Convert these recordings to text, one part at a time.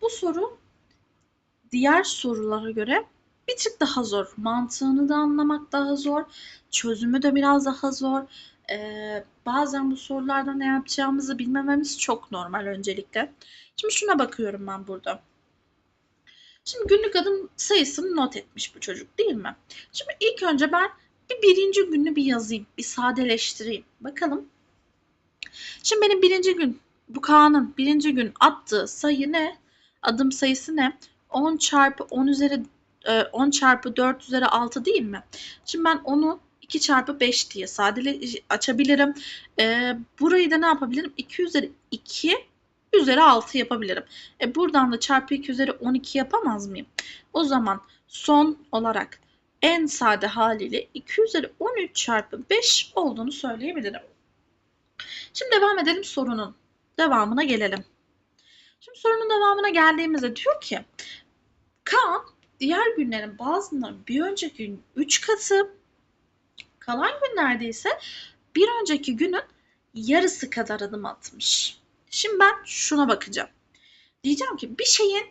bu soru diğer sorulara göre bir tık daha zor. Mantığını da anlamak daha zor. Çözümü de biraz daha zor. Ee, bazen bu sorularda ne yapacağımızı bilmememiz çok normal öncelikle. Şimdi şuna bakıyorum ben burada. Şimdi günlük adım sayısını not etmiş bu çocuk değil mi? Şimdi ilk önce ben bir birinci gününü bir yazayım. Bir sadeleştireyim. Bakalım. Şimdi benim birinci gün bu Kaan'ın birinci gün attığı sayı ne? Adım sayısı ne? 10 çarpı 10 üzeri e, 10 çarpı 4 üzeri 6 değil mi? Şimdi ben onu 2 çarpı 5 diye sadele açabilirim. E, burayı da ne yapabilirim? 2 üzeri 2 üzeri 6 yapabilirim. E buradan da çarpı 2 üzeri 12 yapamaz mıyım? O zaman son olarak en sade haliyle 2 üzeri 13 çarpı 5 olduğunu söyleyebilirim. Şimdi devam edelim sorunun devamına gelelim. Şimdi sorunun devamına geldiğimizde diyor ki Kaan diğer günlerin bazılarının bir önceki gün 3 katı kalan günlerde ise bir önceki günün yarısı kadar adım atmış. Şimdi ben şuna bakacağım. Diyeceğim ki bir şeyin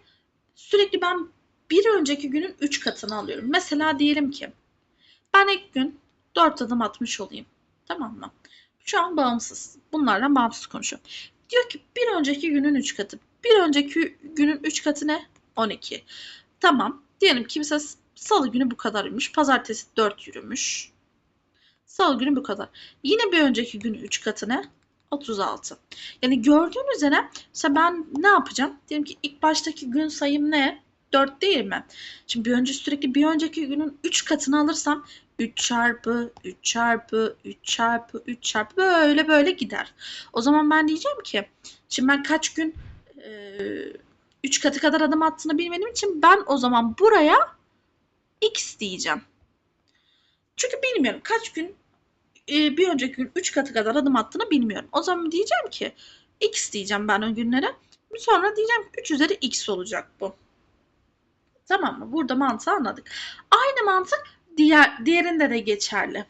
sürekli ben bir önceki günün 3 katını alıyorum. Mesela diyelim ki ben ilk gün 4 adım atmış olayım. Tamam mı? Şu an bağımsız. Bunlardan bağımsız konuşuyorum. Diyor ki bir önceki günün 3 katı. Bir önceki günün 3 katı ne? 12. Tamam. Diyelim ki mesela salı günü bu kadarmış. Pazartesi 4 yürümüş. Salı günü bu kadar. Yine bir önceki günü 3 katı ne? 36. Yani gördüğünüz üzere mesela ben ne yapacağım? Diyelim ki ilk baştaki gün sayım ne? 4 değil mi? Şimdi bir önce sürekli bir önceki günün 3 katını alırsam 3 çarpı 3 çarpı 3 çarpı 3 çarpı böyle böyle gider. O zaman ben diyeceğim ki şimdi ben kaç gün 3 katı kadar adım attığını bilmediğim için ben o zaman buraya x diyeceğim. Çünkü bilmiyorum kaç gün e, bir önceki gün 3 katı kadar adım attığını bilmiyorum. O zaman diyeceğim ki x diyeceğim ben o günlere. Sonra diyeceğim ki 3 üzeri x olacak bu. Tamam mı? Burada mantığı anladık. Aynı mantık diğer diğerinde de geçerli.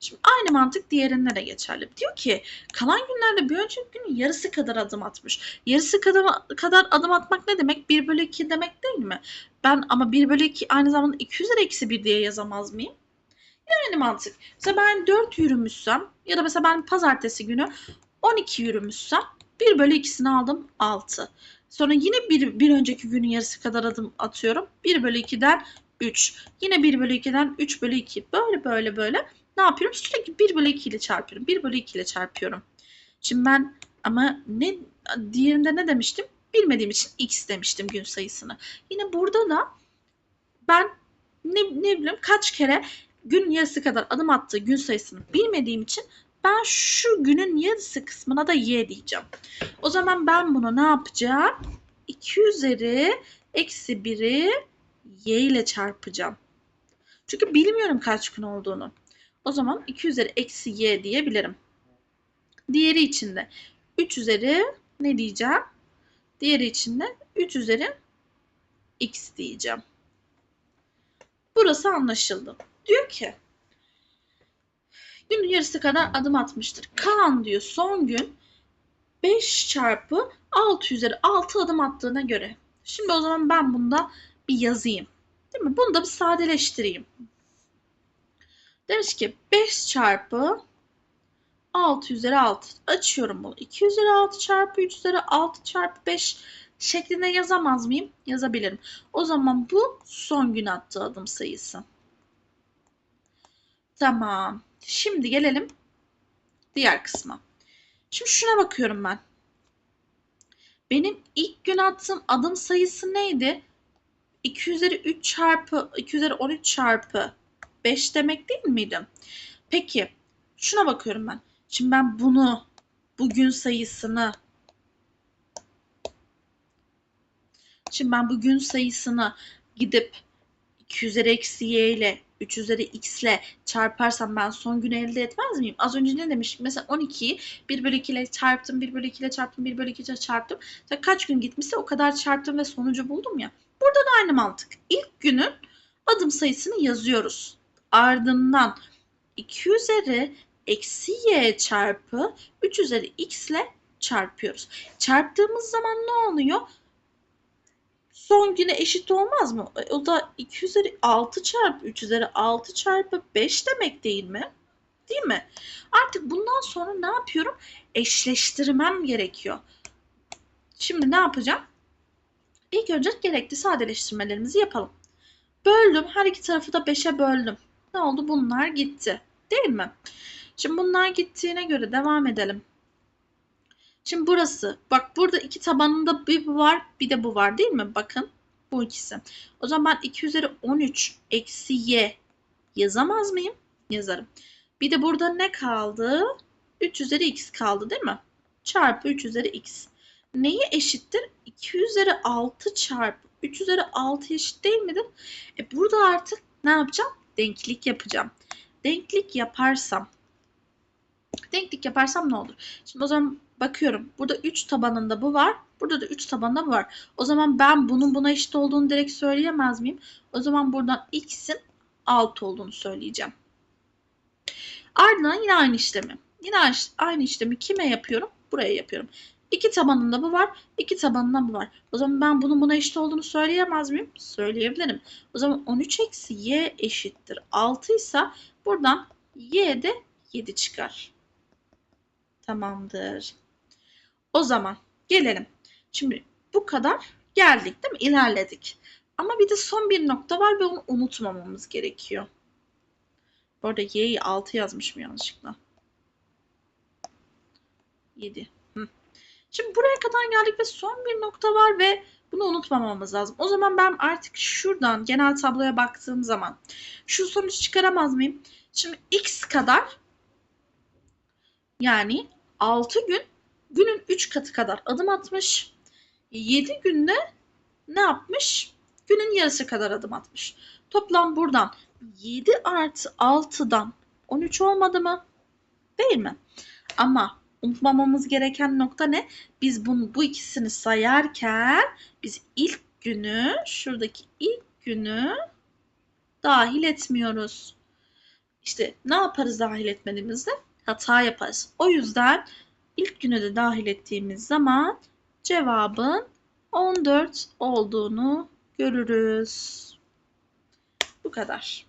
Şimdi aynı mantık diğerinde de geçerli. Diyor ki kalan günlerde bir önceki günün yarısı kadar adım atmış. Yarısı kadar, kadar adım atmak ne demek? 1 bölü 2 demek değil mi? Ben ama 1 bölü 2 aynı zamanda 2 üzeri eksi 1 diye yazamaz mıyım? Yine aynı mantık. Mesela ben 4 yürümüşsem ya da mesela ben pazartesi günü 12 yürümüşsem 1 bölü 2'sini aldım 6. Sonra yine bir, bir önceki günün yarısı kadar adım atıyorum. 1 bölü 2'den 3. Yine 1 bölü 2'den 3 bölü 2. Böyle böyle böyle ne yapıyorum? Sürekli 1 bölü 2 ile çarpıyorum. 1 bölü 2 ile çarpıyorum. Şimdi ben ama ne diğerinde ne demiştim? Bilmediğim için x demiştim gün sayısını. Yine burada da ben ne, ne bileyim kaç kere gün yarısı kadar adım attığı gün sayısını bilmediğim için ben şu günün yarısı kısmına da y diyeceğim. O zaman ben bunu ne yapacağım? 2 üzeri eksi 1'i y ile çarpacağım. Çünkü bilmiyorum kaç gün olduğunu. O zaman 2 üzeri eksi y diyebilirim. Diğeri için de 3 üzeri ne diyeceğim? Diğeri için de 3 üzeri x diyeceğim. Burası anlaşıldı. Diyor ki günün yarısı kadar adım atmıştır. Kaan diyor son gün 5 çarpı 6 üzeri 6 adım attığına göre. Şimdi o zaman ben bunda bir yazayım. Değil mi? Bunu da bir sadeleştireyim. Demiş ki 5 çarpı 6 üzeri 6. Açıyorum bunu. 2 üzeri 6 çarpı 3 üzeri 6 çarpı 5 şeklinde yazamaz mıyım? Yazabilirim. O zaman bu son gün attığı adım sayısı. Tamam. Şimdi gelelim diğer kısma. Şimdi şuna bakıyorum ben. Benim ilk gün attığım adım sayısı neydi? 2 üzeri 3 çarpı 2 üzeri 13 çarpı 5 demek değil miydi? Peki şuna bakıyorum ben. Şimdi ben bunu bugün sayısını Şimdi ben bugün sayısını gidip 2 üzeri eksi y ile 3 üzeri x ile çarparsam ben son günü elde etmez miyim? Az önce ne demiştim? Mesela 12'yi 1 bölü 2 ile çarptım, 1 bölü 2 ile çarptım, 1 bölü 2 ile çarptım. İşte kaç gün gitmişse o kadar çarptım ve sonucu buldum ya. Burada da aynı mantık. İlk günün adım sayısını yazıyoruz. Ardından 2 üzeri eksi y çarpı 3 üzeri x ile çarpıyoruz. Çarptığımız zaman ne oluyor? son güne eşit olmaz mı? E, O da 2 üzeri 6 çarpı 3 üzeri 6 çarpı 5 demek değil mi? Değil mi? Artık bundan sonra ne yapıyorum? Eşleştirmem gerekiyor. Şimdi ne yapacağım? İlk önce gerekli sadeleştirmelerimizi yapalım. Böldüm. Her iki tarafı da 5'e böldüm. Ne oldu? Bunlar gitti. Değil mi? Şimdi bunlar gittiğine göre devam edelim. Şimdi burası. Bak burada iki tabanında bir bu var bir de bu var değil mi? Bakın bu ikisi. O zaman ben 2 üzeri 13 eksi y yazamaz mıyım? Yazarım. Bir de burada ne kaldı? 3 üzeri x kaldı değil mi? Çarpı 3 üzeri x. Neye eşittir? 2 üzeri 6 çarpı 3 üzeri 6 eşit değil midir? E burada artık ne yapacağım? Denklik yapacağım. Denklik yaparsam denklik yaparsam ne olur? Şimdi o zaman bakıyorum. Burada 3 tabanında bu var. Burada da 3 tabanında bu var. O zaman ben bunun buna eşit olduğunu direkt söyleyemez miyim? O zaman buradan x'in 6 olduğunu söyleyeceğim. Ardından yine aynı işlemi. Yine aynı işlemi kime yapıyorum? Buraya yapıyorum. İki tabanında bu var, iki tabanında bu var. O zaman ben bunun buna eşit olduğunu söyleyemez miyim? Söyleyebilirim. O zaman 13 eksi y eşittir 6 ise buradan y de 7 çıkar. Tamamdır. O zaman gelelim. Şimdi bu kadar geldik değil mi? İlerledik. Ama bir de son bir nokta var ve onu unutmamamız gerekiyor. Bu arada y'yi 6 yazmışım yanlışlıkla. 7. Şimdi buraya kadar geldik ve son bir nokta var ve bunu unutmamamız lazım. O zaman ben artık şuradan genel tabloya baktığım zaman şu sonuç çıkaramaz mıyım? Şimdi x kadar yani 6 gün günün 3 katı kadar adım atmış. 7 günde ne yapmış? Günün yarısı kadar adım atmış. Toplam buradan 7 artı 6'dan 13 olmadı mı? Değil mi? Ama unutmamamız gereken nokta ne? Biz bunu, bu ikisini sayarken biz ilk günü, şuradaki ilk günü dahil etmiyoruz. İşte ne yaparız dahil etmediğimizde? Hata yaparız. O yüzden ilk günü de dahil ettiğimiz zaman cevabın 14 olduğunu görürüz. Bu kadar.